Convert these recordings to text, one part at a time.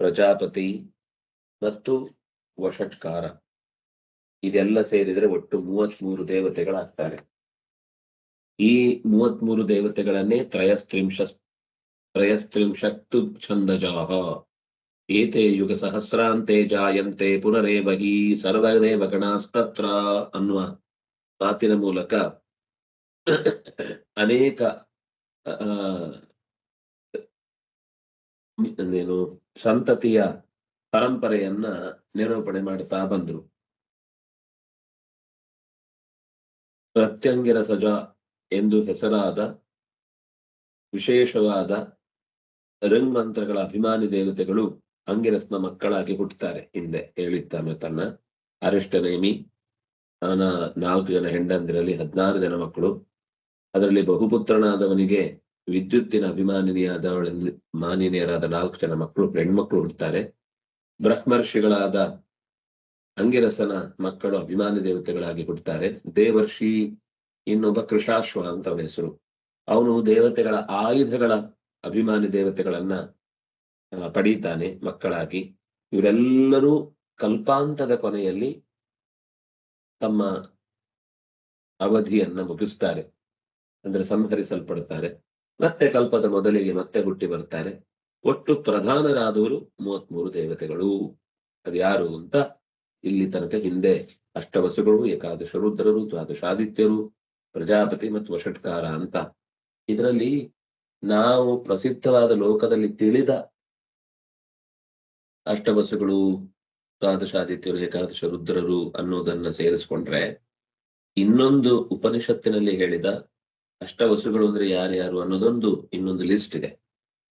ಪ್ರಜಾಪತಿ ಮತ್ತು ವಷಟ್ಕಾರ ಇದೆಲ್ಲ ಸೇರಿದರೆ ಒಟ್ಟು ಮೂವತ್ಮೂರು ದೇವತೆಗಳಾಗ್ತಾರೆ. ಈ ಮೂವತ್ಮೂರು ದೇವತೆಗಳನ್ನೇ ತ್ರಯಸ್ತ್ರಿಂಶ ತ್ರಯಸ್ತ್ರಿಂಶಕ್ತು ಛಂದಜಾಹ ಏತೆ ಯುಗ ಸಹಸ್ರಾಂತೆ ಜಾಯಂತೆ ಪುನರೇ ಬಹಿ ಸರ್ವದೇವ ಗಣಾಸ್ತತ್ರ ಅನ್ನುವ ಮಾತಿನ ಮೂಲಕ ಅನೇಕ ಅಂದೇನು ಸಂತತಿಯ ಪರಂಪರೆಯನ್ನ ನಿರೂಪಣೆ ಬಂದ್ರು. ಪ್ರತ್ಯಂಗಿರ ಸಜ ಎಂದು ಹೆಸರಾದ ವಿಶೇಷವಾದ ರಂಗ್ ಮಂತ್ರಗಳ ಅಭಿಮಾನಿ ದೇವತೆಗಳು ಅಂಗಿರಸ್ನ ಮಕ್ಕಳಾಗಿ ಹುಟ್ಟುತ್ತಾರೆ ಹಿಂದೆ ಹೇಳಿದ್ದಾನೆ ತನ್ನ ಅರಿಷ್ಟನೇಮಿ ಅವನ ನಾಲ್ಕು ಜನ ಹೆಂಡಂದಿರಲಿ ಹದಿನಾರು ಜನ ಮಕ್ಕಳು. ಅದರಲ್ಲಿ ಬಹುಪುತ್ರನಾದವನಿಗೆ ವಿದ್ಯುತ್ತಿನ ಅಭಿಮಾನಿನಿಯಾದ ಮಾನಿನಿಯರಾದ ನಾಲ್ಕು ಜನ ಮಕ್ಕಳು, ಹೆಣ್ಮಕ್ಳು ಹುಡ್ತಾರೆ ಬ್ರಹ್ಮರ್ಷಿಗಳಾದ ಅಂಗಿರಸನ ಮಕ್ಕಳು ಅಭಿಮಾನಿ ದೇವತೆಗಳಾಗಿ ಹುಡ್ತಾರೆ ದೇವರ್ಷಿ ಇನ್ನೊಬ್ಬ ಕೃಷಾಶ್ವ ಅಂತ ಅವನ ಹೆಸರು. ಅವನು ದೇವತೆಗಳ ಆಯುಧಗಳ ಅಭಿಮಾನಿ ದೇವತೆಗಳನ್ನ ಪಡೀತಾನೆ ಮಕ್ಕಳಾಗಿ. ಇವರೆಲ್ಲರೂ ಕಲ್ಪಾಂತದ ಕೊನೆಯಲ್ಲಿ ತಮ್ಮ ಅವಧಿಯನ್ನ ಮುಗಿಸ್ತಾರೆ. ಅಂದ್ರೆ ಸಂಹರಿಸಲ್ಪಡ್ತಾರೆ ಮತ್ತೆ ಕಲ್ಪದ ಮೊದಲಿಗೆ ಮತ್ತೆ ಹುಟ್ಟಿ ಬರ್ತಾರೆ. ಒಟ್ಟು ಪ್ರಧಾನರಾದವರು ಮೂವತ್ಮೂರು ದೇವತೆಗಳು. ಅದ್ಯಾರು ಅಂತ ಇಲ್ಲಿ ತನಕ ಹಿಂದೆ ಅಷ್ಟವಸುಗಳು, ಏಕಾದಶ ರುದ್ರರು, ದ್ವಾದಶಾದಿತ್ಯರು, ಪ್ರಜಾಪತಿ ಮತ್ತು ವಷಟ್ಕಾರ ಅಂತ. ಇದರಲ್ಲಿ ನಾವು ಪ್ರಸಿದ್ಧವಾದ ಲೋಕದಲ್ಲಿ ತಿಳಿದ ಅಷ್ಟವಸುಗಳು, ದ್ವಾದಶಾದಿತ್ಯರು, ಏಕಾದಶ ರುದ್ರರು ಅನ್ನೋದನ್ನ ಸೇರಿಸ್ಕೊಂಡ್ರೆ ಇನ್ನೊಂದು ಉಪನಿಷತ್ತಿನಲ್ಲಿ ಹೇಳಿದ ಅಷ್ಟವಸುಗಳು ಅಂದ್ರೆ ಯಾರ್ಯಾರು ಅನ್ನೋದೊಂದು ಇನ್ನೊಂದು ಲಿಸ್ಟ್ ಇದೆ.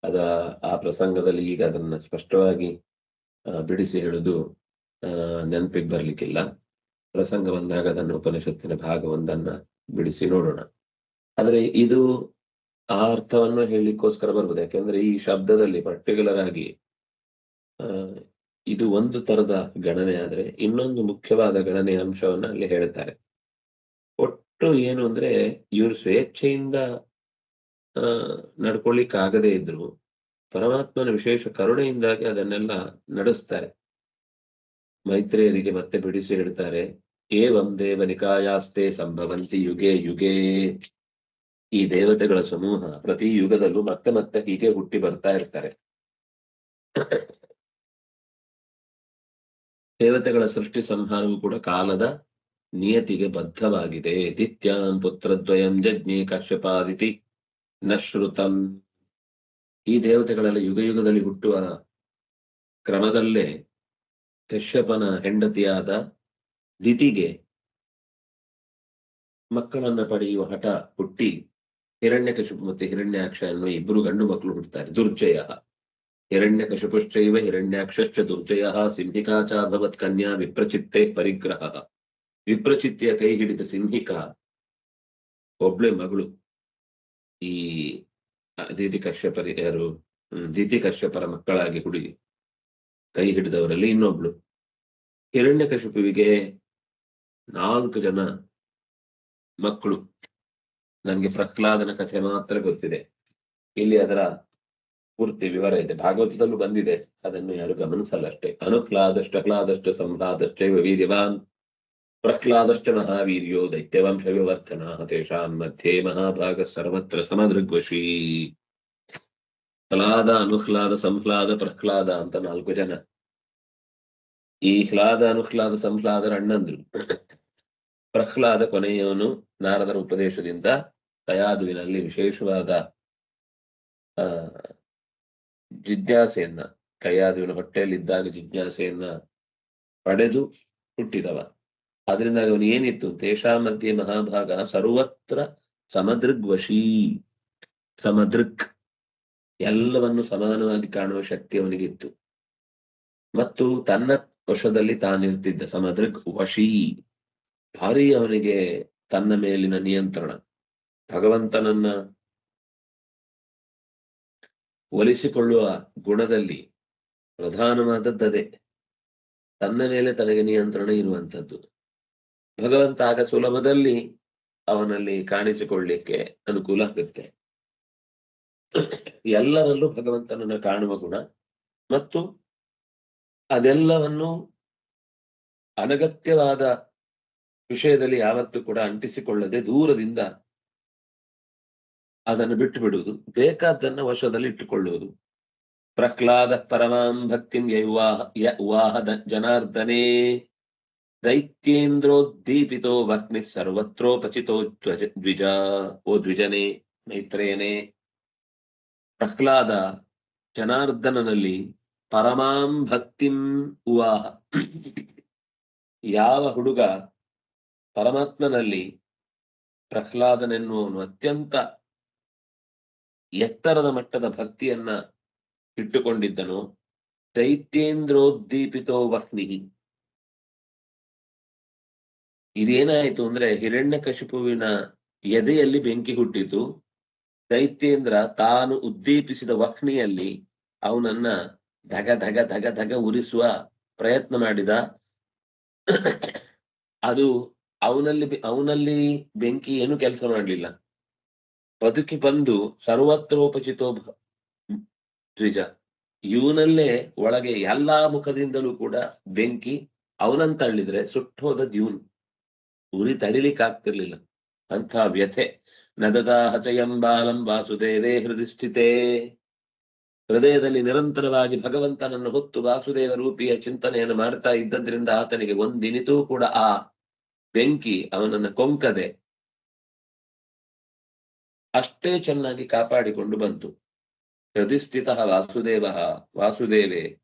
ಅದ ಆ ಪ್ರಸಂಗದಲ್ಲಿ ಈಗ ಅದನ್ನ ಸ್ಪಷ್ಟವಾಗಿ ಬಿಡಿಸಿ ಹೇಳುದು ನೆನಪಿಗೆ ಬರ್ಲಿಕ್ಕಿಲ್ಲ. ಪ್ರಸಂಗ ಬಂದಾಗ ಅದನ್ನು ಉಪನಿಷತ್ತಿನ ಭಾಗವೊಂದನ್ನ ಬಿಡಿಸಿ ನೋಡೋಣ. ಆದ್ರೆ ಇದು ಆ ಅರ್ಥವನ್ನು ಹೇಳಲಿಕ್ಕೋಸ್ಕರ ಬರ್ಬೋದು ಯಾಕೆಂದ್ರೆ ಈ ಶಬ್ದದಲ್ಲಿ ಪರ್ಟಿಕ್ಯುಲರ್ ಆಗಿ ಇದು ಒಂದು ತರದ ಗಣನೆ ಆದ್ರೆ ಇನ್ನೊಂದು ಮುಖ್ಯವಾದ ಗಣನೆಯ ಅಂಶವನ್ನ ಅಲ್ಲಿ ಹೇಳ್ತಾರೆ. ಏನು ಅಂದ್ರೆ ಇವ್ರು ಸ್ವೇಚ್ಛೆಯಿಂದ, ಆ, ನಡ್ಕೊಳ್ಳಿಕ್ಕಾಗದೇ ಇದ್ರು ಪರಮಾತ್ಮನ ವಿಶೇಷ ಕರುಣೆಯಿಂದಾಗಿ ಅದನ್ನೆಲ್ಲ ನಡೆಸ್ತಾರೆ. ಮೈತ್ರೇಯರಿಗೆ ಮತ್ತೆ ಬಿಡಿಸಿ ಹೇಳ್ತಾರೆ, ಏವಂ ದೇವ ನಿಕಾಯಾಸ್ತೆ ಸಂಭವಂತಿ ಯುಗೆ ಯುಗೆ. ಈ ದೇವತೆಗಳ ಸಮೂಹ ಪ್ರತಿ ಯುಗದಲ್ಲೂ ಮತ್ತೆ ಮತ್ತೆ ಹೀಗೆ ಹುಟ್ಟಿ ಬರ್ತಾ ಇರ್ತಾರೆ. ದೇವತೆಗಳ ಸೃಷ್ಟಿ ಸಂಹಾರವು ಕೂಡ ಕಾಲದ ನಿಯತಿಗೆ ಬದ್ಧವಾಗಿದೆ. ದಿತ್ಯಾಂ ಪುತ್ರದ್ವಯಂ ಜಜ್ಞಿ ಕಶ್ಯಪಾದಿತಿ. ನಶ್ರುತಂ ಈ ದೇವತೆಗಳೆಲ್ಲ ಯುಗ ಯುಗದಲ್ಲಿ ಹುಟ್ಟುವ ಕ್ರಮದಲ್ಲೇ ಕಶ್ಯಪನ ಹೆಂಡತಿಯಾದ ದಿತಿಗೆ ಮಕ್ಕಳನ್ನ ಪಡೆಯುವ ಹಠ ಹುಟ್ಟಿ ಹಿರಣ್ಯಕಶಿಪು ಮತ್ತೆ ಹಿರಣ್ಯಾಕ್ಷ ಎನ್ನುವ ಇಬ್ಬರು ಗಂಡು ಮಕ್ಕಳು ಹುಟ್ಟುತ್ತಾರೆ ದುರ್ಜಯ. ಹಿರಣ್ಯಕಶಿಪುಶ್ಚೈವ ಹಿರಣ್ಯಾಕ್ಷಶ್ಚ ದುರ್ಜಯ ಸಿಂಹಿಕಾ ಭವತ್ ಕನ್ಯಾ ವಿಪ್ರಚಿತ್ತೆ ಪರಿಗ್ರಹ. ವಿಪ್ರಚಿತ್ತೆಯ ಕೈ ಹಿಡಿದ ಸಿಂಹಿಕ, ಒಬ್ಳೆ ಮಗಳು, ಈ ದೀತಿ ಕಶ್ಯಪರಿ, ಯಾರು ದೀತಿ ಕಶ್ಯಪರ ಮಕ್ಕಳಾಗಿ ಹುಡಿ ಕೈ ಹಿಡಿದವರಲ್ಲಿ ಇನ್ನೊಬ್ಳು. ಹಿರಣ್ಯಕಶಿಪುವಿಗೆ ನಾಲ್ಕು ಜನ ಮಕ್ಕಳು. ನನಗೆ ಪ್ರಹ್ಲಾದನ ಕಥೆ ಮಾತ್ರ ಗೊತ್ತಿದೆ. ಇಲ್ಲಿ ಅದರ ಪೂರ್ತಿ ವಿವರ ಇದೆ. ಭಾಗವತದಲ್ಲೂ ಬಂದಿದೆ. ಅದನ್ನು ಯಾರು ಗಮನಿಸಲ್ಲ ಅಷ್ಟೇ. ಅನುಕ್ಲಾದಷ್ಟ ಕ್ಲಾದಷ್ಟ ವೀರ್ಯವಾನ್. ಪ್ರಹ್ಲಾದಶ್ಚ ವೀರ್ಯೋ ದೈತ್ಯವಂಶ ವಿವರ್ತನ ತೇಷಾಂ ಮಧ್ಯೆ ಮಹಾಭಾಗ ಸರ್ವತ್ರ ಸಮದೃಗ್ವಶೀ ಹ್ಲಾದ ಅನುಹ್ಲಾದ ಸಂಹ್ಲಾದ ಪ್ರಹ್ಲಾದ ಅಂತ ನಾಲ್ಕು ಜನ ಈ ಹ್ಲಾದ ಅನುಹ್ಲಾದ ಸಂಹ್ಲಾದರ ಅಣ್ಣಂದ್ರು ಪ್ರಹ್ಲಾದ ಕೊನೆಯವನು ನಾರದರ ಉಪದೇಶದಿಂದ ಕಯಾದುವಿನಲ್ಲಿ ವಿಶೇಷವಾದ, ಆ, ಜಿಜ್ಞಾಸೆಯನ್ನ, ಕೈಯಾದುವಿನ ಹೊಟ್ಟೆಯಲ್ಲಿದ್ದಾಗ ಜಿಜ್ಞಾಸೆಯನ್ನ ಪಡೆದು ಹುಟ್ಟಿದವ. ಆದ್ರಿಂದ ಅವನು ಏನಿತ್ತು? ತೇಷಾ ಮಧ್ಯೆ ಮಹಾಭಾಗ, ಸರ್ವತ್ರ ಸಮದೃಗ್ವಶೀ. ಸಮದೃಕ್ ಎಲ್ಲವನ್ನು ಸಮಾನವಾಗಿ ಕಾಣುವ ಶಕ್ತಿ ಅವನಿಗಿತ್ತು. ಮತ್ತು ತನ್ನ ವಶದಲ್ಲಿ ತಾನಿರ್ತಿದ್ದ ಸಮದೃಗ್ ವಶೀ. ಭಾರಿ ಅವನಿಗೆ ತನ್ನ ಮೇಲಿನ ನಿಯಂತ್ರಣ. ಭಗವಂತನನ್ನ ಒಲಿಸಿಕೊಳ್ಳುವ ಗುಣದಲ್ಲಿ ಪ್ರಧಾನವಾದದ್ದದೇ. ತನ್ನ ಮೇಲೆ ತನಗೆ ನಿಯಂತ್ರಣ ಇರುವಂತದ್ದು ಭಗವಂತ ಆಗ ಸುಲಭದಲ್ಲಿ ಅವನಲ್ಲಿ ಕಾಣಿಸಿಕೊಳ್ಳಿಕ್ಕೆ ಅನುಕೂಲ ಆಗುತ್ತೆ. ಎಲ್ಲರಲ್ಲೂ ಭಗವಂತನನ್ನು ಕಾಣುವ ಗುಣ ಮತ್ತು ಅದೆಲ್ಲವನ್ನು ಅನಗತ್ಯವಾದ ವಿಷಯದಲ್ಲಿ ಯಾವತ್ತೂ ಕೂಡ ಅಂಟಿಸಿಕೊಳ್ಳದೆ ದೂರದಿಂದ ಅದನ್ನು ಬಿಟ್ಟು ಬಿಡುವುದು ಬೇಕಾದ್ದನ್ನ ವಶದಲ್ಲಿ ಇಟ್ಟುಕೊಳ್ಳುವುದು. ಪ್ರಹ್ಲಾದ ಪರಮಾಂ ಭಕ್ತಿಂ ಯೈವಾಹ ಯ ಜನಾರ್ದನೇ. ದೈತ್ಯೇಂದ್ರೋದ್ದೀಪಿತೋ ಭಕ್ಮಿ ಸರ್ವತ್ರೋಪಚಿತೋ ಧ್ವಜ ದ್ವಿಜ ಓ ದ್ವಿಜನೆ ಮೈತ್ರೇನೆ ಪ್ರಹ್ಲಾದ ಜನಾರ್ದನನಲ್ಲಿ ಪರಮಾಂ ಭಕ್ತಿಂ ಉವಾಹ ಯಾವ ಹುಡುಗ ಪರಮಾತ್ಮನಲ್ಲಿ ಪ್ರಹ್ಲಾದನೆನ್ನುವನು ಅತ್ಯಂತ ಎತ್ತರದ ಮಟ್ಟದ ಭಕ್ತಿಯನ್ನ ಇಟ್ಟುಕೊಂಡಿದ್ದನು, ದೈತ್ಯೇಂದ್ರೋದ್ದೀಪಿತೋ ವಹ್ನಿ ಇದೇನಾಯ್ತು ಅಂದ್ರೆ ಹಿರಣ್ಯಕಶಿಪುವಿನ ಎದೆಯಲ್ಲಿ ಬೆಂಕಿ ಹುಟ್ಟಿತು ದೈತ್ಯೇಂದ್ರ ತಾನು ಉದ್ದೀಪಿಸಿದ ವಹ್ನಿಯಲ್ಲಿ ಅವನನ್ನ ಧಗ ಧಗ ಧಗ ಧಗ ಉರಿಸುವ ಪ್ರಯತ್ನ ಮಾಡಿದ. ಅದು ಅವನಲ್ಲಿ ಅವನಲ್ಲಿ ಬೆಂಕಿ ಏನು ಕೆಲಸ ಮಾಡಲಿಲ್ಲ. ಬದುಕಿ ಬಂದು ಸರ್ವತ್ರೋಪಚಿತೋ ದ್ವಿಜ ಇವನಲ್ಲೇ ಒಳಗೆ ಎಲ್ಲಾ ಮುಖದಿಂದಲೂ ಕೂಡ ಬೆಂಕಿ ಅವನಂತಳ್ಳಿದ್ರೆ ಸುಟ್ಟೋದ ಇವನು ಉರಿ ತಡಿಲಿಕ್ಕೆ ಆಗ್ತಿರ್ಲಿಲ್ಲ. ಅಂಥ ವ್ಯಥೆ. ನದದಾ ಹಚಯಂ ಬಾಲಂ ವಾಸುದೇವೇ ಹೃದಯಸ್ಥಿತೇ ಹೃದಯದಲ್ಲಿ ನಿರಂತರವಾಗಿ ಭಗವಂತನನ್ನು ಹೊತ್ತು ವಾಸುದೇವ ರೂಪಿಯ ಚಿಂತನೆಯನ್ನು ಮಾಡ್ತಾ ಇದ್ದದ್ರಿಂದ ಆತನಿಗೆ ಒಂದಿನಿತೂ ಕೂಡ ಆ ಬೆಂಕಿ ಅವನನ್ನು ಕೊಂಕದೆ ಅಷ್ಟೇ ಚೆನ್ನಾಗಿ ಕಾಪಾಡಿಕೊಂಡು ಬಂತು. ಹೃದಯಸ್ಥಿತ ವಾಸುದೇವ, ವಾಸುದೇವೇ.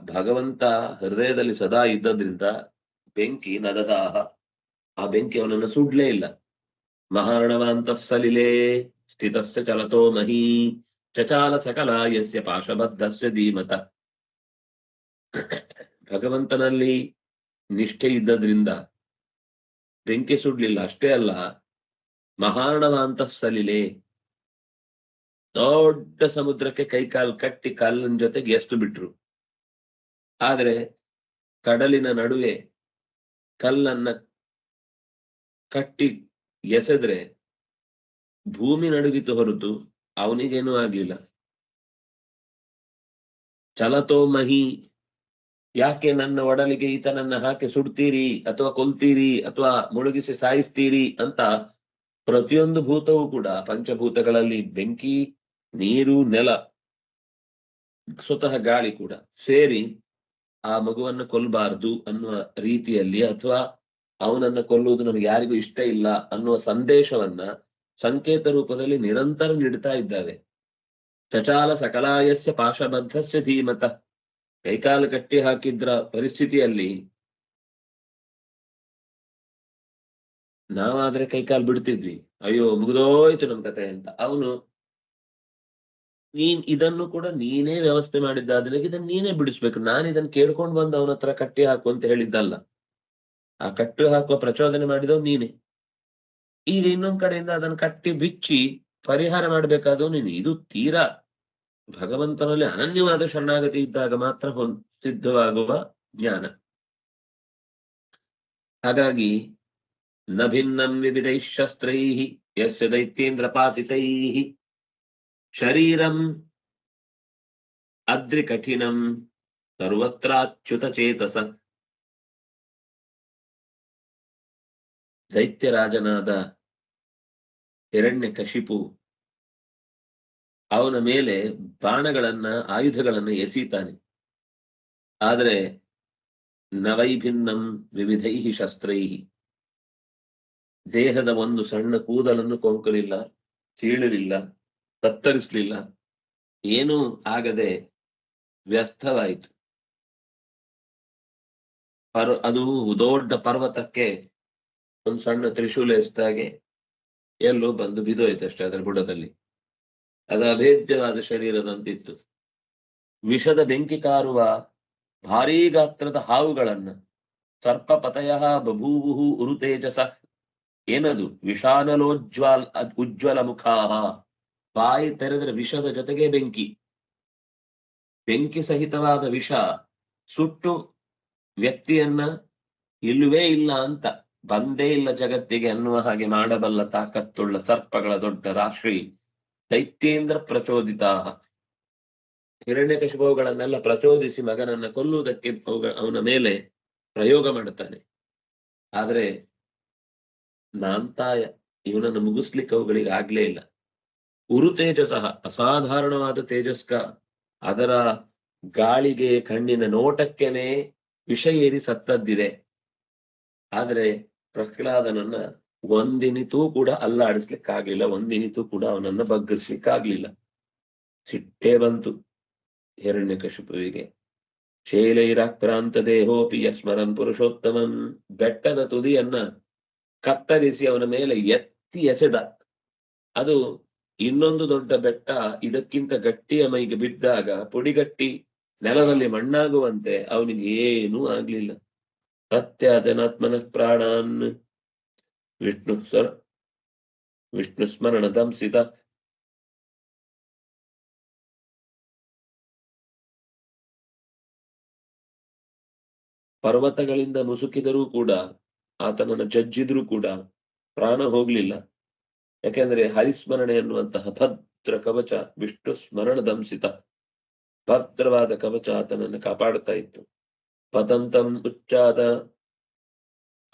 ಭಗವಂತ ಹೃದಯದಲ್ಲಿ ಸದಾ ಇದ್ದದ್ರಿಂದ ಬೆಂಕಿ ನದದಾಹ ಆ ಬೆಂಕಿ ಅವನನ್ನು ಸುಡ್ಲೇ ಇಲ್ಲ. ಮಹಾರ್ಣವಾಂತ ಸಲಿಲೇ ಸ್ಥಿತಸ್ಥ ಚಲತೋ ಮಹಿ ಚಚಾಲ ಸಕಲ ಯಸ್ಯ ಪಾಶಬದ್ಧಸ್ಯ ಧೀಮತ. ಭಗವಂತನಲ್ಲಿ ನಿಷ್ಠೆ ಇದ್ದದ್ರಿಂದ ಬೆಂಕಿ ಸುಡ್ಲಿಲ್ಲ, ಅಷ್ಟೇ ಅಲ್ಲ ಮಹಾರ್ಣವಾಂತ ಸಲಿಲೆ ದೊಡ್ಡ ಸಮುದ್ರಕ್ಕೆ ಕೈಕಾಲು ಕಟ್ಟಿ ಕಾಲಿನ ಜೊತೆಗೆ ಎಷ್ಟು ಬಿಟ್ರು. ಆದ್ರೆ ಕಡಲಿನ ನಡುವೆ ಕಲ್ಲನ್ನ ಕಟ್ಟಿ ಎಸೆದ್ರೆ ಭೂಮಿ ನಡುಗಿತು ಹೊರತು ಅವನಿಗೇನೂ ಆಗ್ಲಿಲ್ಲ. ಚಲತೋ ಮಹಿ, ಯಾಕೆ ನನ್ನ ಒಡಲಿಗೆ ಈತನನ್ನ ಹಾಕಿ ಸುಡ್ತೀರಿ ಅಥವಾ ಕೊಲ್ತೀರಿ ಅಥವಾ ಮುಳುಗಿಸಿ ಸಾಯಿಸ್ತೀರಿ ಅಂತ ಪ್ರತಿಯೊಂದು ಭೂತವೂ ಕೂಡ ಪಂಚಭೂತಗಳಲ್ಲಿ ಬೆಂಕಿ, ನೀರು, ನೆಲ, ಸ್ವತಃ ಗಾಳಿ ಕೂಡ ಸೇರಿ ಆ ಮಗುವನ್ನು ಕೊಲ್ಲಬಾರದು ಅನ್ನುವ ರೀತಿಯಲ್ಲಿ ಅಥವಾ ಅವನನ್ನ ಕೊಲ್ಲುವುದು ನಮ್ಗೆ ಯಾರಿಗೂ ಇಷ್ಟ ಇಲ್ಲ ಅನ್ನುವ ಸಂದೇಶವನ್ನ ಸಂಕೇತ ರೂಪದಲ್ಲಿ ನಿರಂತರ ನೀಡ್ತಾ ಇದ್ದಾವೆ. ಚಚಾಲ ಸಕಲಾಯಸ್ಯ ಪಾಶಬದ್ಧಸ್ಯ ಧೀಮತ. ಕೈಕಾಲು ಕಟ್ಟಿ ಹಾಕಿದ್ರ ಪರಿಸ್ಥಿತಿಯಲ್ಲಿ ನಾವಾದ್ರೆ ಕೈಕಾಲು ಬಿಡ್ತಿದ್ವಿ. ಅಯ್ಯೋ ಮುಗಿದೋಯ್ತು ನಮ್ ಕತೆ ಅಂತ. ಅವನು ನೀನ್ ಇದನ್ನು ಕೂಡ ನೀನೇ ವ್ಯವಸ್ಥೆ ಮಾಡಿದ್ದಾದ್ರೆ ಇದನ್ನ ನೀನೇ ಬಿಡಿಸ್ಬೇಕು. ನಾನು ಇದನ್ನ ಕೇಳ್ಕೊಂಡ್ ಬಂದು ಅವನ ಹತ್ರ ಕಟ್ಟಿ ಹಾಕು ಅಂತ ಹೇಳಿದ್ದಲ್ಲ. ಆ ಕಟ್ಟು ಹಾಕುವ ಪ್ರಚೋದನೆ ಮಾಡಿದವ್ ನೀನೆ. ಈಗ ಇನ್ನೊಂದ್ ಕಡೆಯಿಂದ ಅದನ್ನ ಕಟ್ಟಿ ಬಿಚ್ಚಿ ಪರಿಹಾರ ಮಾಡ್ಬೇಕಾದವ್ ನೀನು. ಇದು ತೀರಾ ಭಗವಂತನಲ್ಲಿ ಅನನ್ಯವಾದ ಶರಣಾಗತಿ ಇದ್ದಾಗ ಮಾತ್ರ ಸಿದ್ಧವಾಗುವ ಜ್ಞಾನ. ಹಾಗಾಗಿ ನ ಭಿನ್ನಂ ವಿವಿಧೈ ಶಸ್ತ್ರೈ ಯಸ್ಯ ದೈತ್ಯೇಂದ್ರ ಪಾತಿತೈ ಶರೀರಂ ಅದ್ರಿ ಕಠಿಣಂ ಸರ್ವತ್ರಾಚ್ಯುತ ಚೇತಸ ದೈತ್ಯರಾಜನಾದ ಹಿರಣ್ಯ ಕಶಿಪು ಅವನ ಮೇಲೆ ಬಾಣಗಳನ್ನ, ಆಯುಧಗಳನ್ನ ಎಸೀತಾನೆ. ಆದರೆ ನವೈಭಿನ್ನಂ ವಿವಿಧೈ ಶಸ್ತ್ರೈ ದೇಹದ ಒಂದು ಸಣ್ಣ ಕೂದಲನ್ನು ಕೊಂಕಲಿಲ್ಲ ಚೀಳಲಿಲ್ಲ ಕತ್ತರಿಸಲಿಲ್ಲ ಏನೂ ಆಗದೆ ವ್ಯರ್ಥವಾಯಿತು. ಪರ್, ಅದು ದೊಡ್ಡ ಪರ್ವತಕ್ಕೆ ಒಂದು ಸಣ್ಣ ತ್ರಿಶೂಲ ಎಸ್ತಾಗೆ ಎಲ್ಲೋ ಬಂದು ಬಿದೋಯ್ತು ಅಷ್ಟೇ ಅದರ ಬುಡದಲ್ಲಿ. ಅದು ಅಭೇದ್ಯವಾದ ಶರೀರದಂತಿತ್ತು. ವಿಷದ ಬೆಂಕಿ ಕಾರುವ ಭಾರೀ ಗಾತ್ರದ ಹಾವುಗಳನ್ನ ಸರ್ಪ ಪತಯ ಬಭೂವು ಉರುತೇಜಸ ಏನದು ವಿಷಾನಲೋಜ್ವಾಲ್, ಉಜ್ವಲ ಮುಖಾಹ. ಬಾಯಿ ತೆರೆದರೆ ವಿಷದ ಜೊತೆಗೆ ಬೆಂಕಿ. ಬೆಂಕಿ ಸಹಿತವಾದ ವಿಷ ಸುಟ್ಟು ವ್ಯಕ್ತಿಯನ್ನ ಇಲ್ಲವೇ ಇಲ್ಲ ಅಂತ ಬಂದೇ ಇಲ್ಲ ಜಗತ್ತಿಗೆ ಅನ್ನುವ ಹಾಗೆ ಮಾಡಬಲ್ಲ ತಾಕತ್ತುಳ್ಳ ಸರ್ಪಗಳ ದೊಡ್ಡ ರಾಶಿ ದೈತ್ಯೇಂದ್ರ ಪ್ರಚೋದಿತಾ. ಹಿರಣ್ಯಕಶಿಪುಗಳನ್ನೆಲ್ಲ ಪ್ರಚೋದಿಸಿ ಮಗನನ್ನ ಕೊಲ್ಲುವುದಕ್ಕೆ ಅವನ ಮೇಲೆ ಪ್ರಯೋಗ ಮಾಡುತ್ತಾನೆ. ಆದ್ರೆ ನಾಂತಾಯ ಇವನನ್ನು ಮುಗಿಸ್ಲಿಕ್ಕೆ ಅವುಗಳಿಗೆ ಆಗ್ಲೇ ಇಲ್ಲ. ಉರು ಅಸಾಧಾರಣವಾದ ತೇಜಸ್ಕ. ಅದರ ಗಾಳಿಗೆ ಕಣ್ಣಿನ ನೋಟಕ್ಕೆನೆ ವಿಷ ಏರಿ ಸತ್ತದ್ದಿದೆ. ಆದ್ರೆ ಪ್ರಹ್ಲಾದನನ್ನ ಒಂದಿನಿತೂ ಕೂಡ ಅಲ್ಲಾಡಿಸ್ಲಿಕ್ಕಾಗ್ಲಿಲ್ಲ, ಒಂದಿನಿತೂ ಕೂಡ ಅವನನ್ನ ಬಗ್ಗಿಸ್ಲಿಕ್ಕಾಗ್ಲಿಲ್ಲ. ಸಿಟ್ಟೇ ಬಂತು ಹಿರಣ್ಯಕಶಿಪುವಿಗೆ ಶೈಲೈರಾಕ್ರಾಂತ ದೇಹೋಪಿ ಯಸ್ಮರನ್ ಪುರುಷೋತ್ತಮಂ ಬೆಟ್ಟದ ತುದಿಯನ್ನ ಕತ್ತರಿಸಿ ಅವನ ಮೇಲೆ ಎತ್ತಿ ಎಸೆದ. ಅದು ಇನ್ನೊಂದು ದೊಡ್ಡ ಬೆಟ್ಟ ಇದಕ್ಕಿಂತ ಗಟ್ಟಿಯ ಮೈಗೆ ಬಿದ್ದಾಗ ಪುಡಿಗಟ್ಟಿ ನೆಲದಲ್ಲಿ ಮಣ್ಣಾಗುವಂತೆ ಅವನಿಗೆ ಏನೂ ಆಗ್ಲಿಲ್ಲ. ಸತ್ಯ ಜನಾತ್ಮನ ಪ್ರಾಣಾನ್ ವಿಷ್ಣು ಸ್ವರ ವಿಷ್ಣು ಸ್ಮರಣ ದಂಸಿತ. ಪರ್ವತಗಳಿಂದ ಮುಸುಕಿದರೂ ಕೂಡ ಆತನನ್ನು ಜಜ್ಜಿದ್ರೂ ಕೂಡ ಪ್ರಾಣ ಹೋಗ್ಲಿಲ್ಲ. ಯಾಕೆಂದ್ರೆ ಹರಿಸ್ಮರಣೆ ಎನ್ನುವಂತಹ ಭದ್ರ ಕವಚ, ವಿಷ್ಣು ಸ್ಮರಣ ದಂಸಿತ, ಭದ್ರವಾದ ಕವಚ ಆತನನ್ನು ಕಾಪಾಡುತ್ತಾ ಇತ್ತು. ಪತಂತಂ ಉಚ್ಚಾದ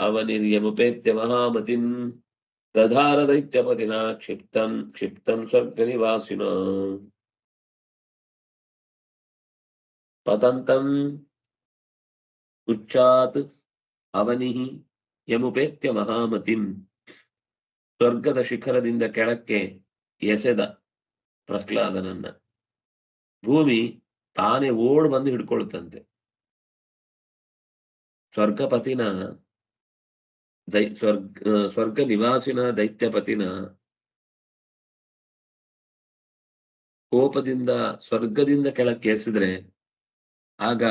ಅವನಿರ್ಯಮುಪೇತ್ಯ ಮಹಾಮತಿಂ ದಧಾರ ದೈತ್ಯಪತಿನ ಕ್ಷಿಪ್ತಂ ಕ್ಷಿಪ್ತಂ ಸ್ವರ್ಗ ನಿವಾಸಿನ ಪತಂತಂ ಉಚ್ಚಾತ್ ಅವನಿಹಿ ಯಮುಪೇತ್ಯ ಮಹಾಮತಿಂ ಸ್ವರ್ಗದ ಶಿಖರದಿಂದ ಕೆಳಕ್ಕೆ ಎಸೆದ ಪ್ರಹ್ಲಾದನನ್ನ. ಭೂಮಿ ತಾನೇ ಓಡ್ ಬಂದು ಹಿಡ್ಕೊಳ್ತಂತೆ ಸ್ವರ್ಗಪತಿನ ದೈ, ಸ್ವರ್ಗ ಸ್ವರ್ಗ ನಿವಾಸಿನ ದೈತ್ಯಪತಿನ ಕೋಪದಿಂದ, ಸ್ವರ್ಗದಿಂದ ಕೆಳಕ್ಕೆ ಎಸೆದ್ರೆ ಆಗ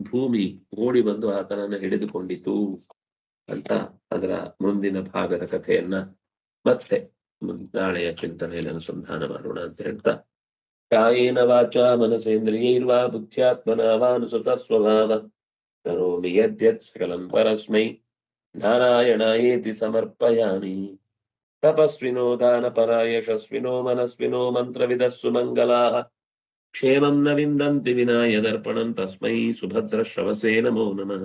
ಭೂಮಿ ಓಡಿ ಬಂದು ಆತನನ್ನು ಹಿಡಿದುಕೊಂಡಿತು ಅಂತ ಅದರ ಮುಂದಿನ ಭಾಗದ ಕಥೆಯನ್ನ ಮತ್ತೆ ಮುನ್- ನಾಳೆಯ ಚಿಂತನೆಯಲ್ಲಿ ಅನುಸಂಧಾನ ಮಾಡೋಣ ಅಂತ ಹೇಳ್ತಾ ಕಾಯೇನ ವಾಚ ಮನಸೇಂದ್ರಿಯೈರ್ವಾ ಬುದ್ಧ್ಯಾತ್ಮನ ವಾನುಸುತ ಸ್ವಭಾವ ಕರೋಮಿ ಯದ್ಯತ್ ಸಕಲಂ ಪರಸ್ಮೈ ನಾರಾಯಣಾಯೇತಿ ಸಮರ್ಪಯಾಮಿ ತಪಸ್ವಿನೋ ದಾನಪರ ಯಶಸ್ವಿನೋ ಮನಸ್ವಿನೋ ಮಂತ್ರವಿದಃ ಸುಮಂಗಲಾಃ ಕ್ಷೇಮಂ ನ ವಿಂದಂತಿ ವಿನಾಯ ದರ್ಪಣಂ ತಸ್ಮೈ ಸುಭದ್ರ ಶ್ರವಸೇ ನಮೋ ನಮಃ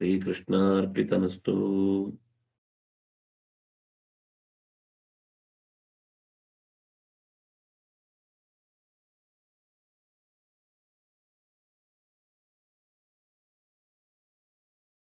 ಶ್ರೀಕೃಷ್ಣಾರ್ಪಿತಮಸ್ತು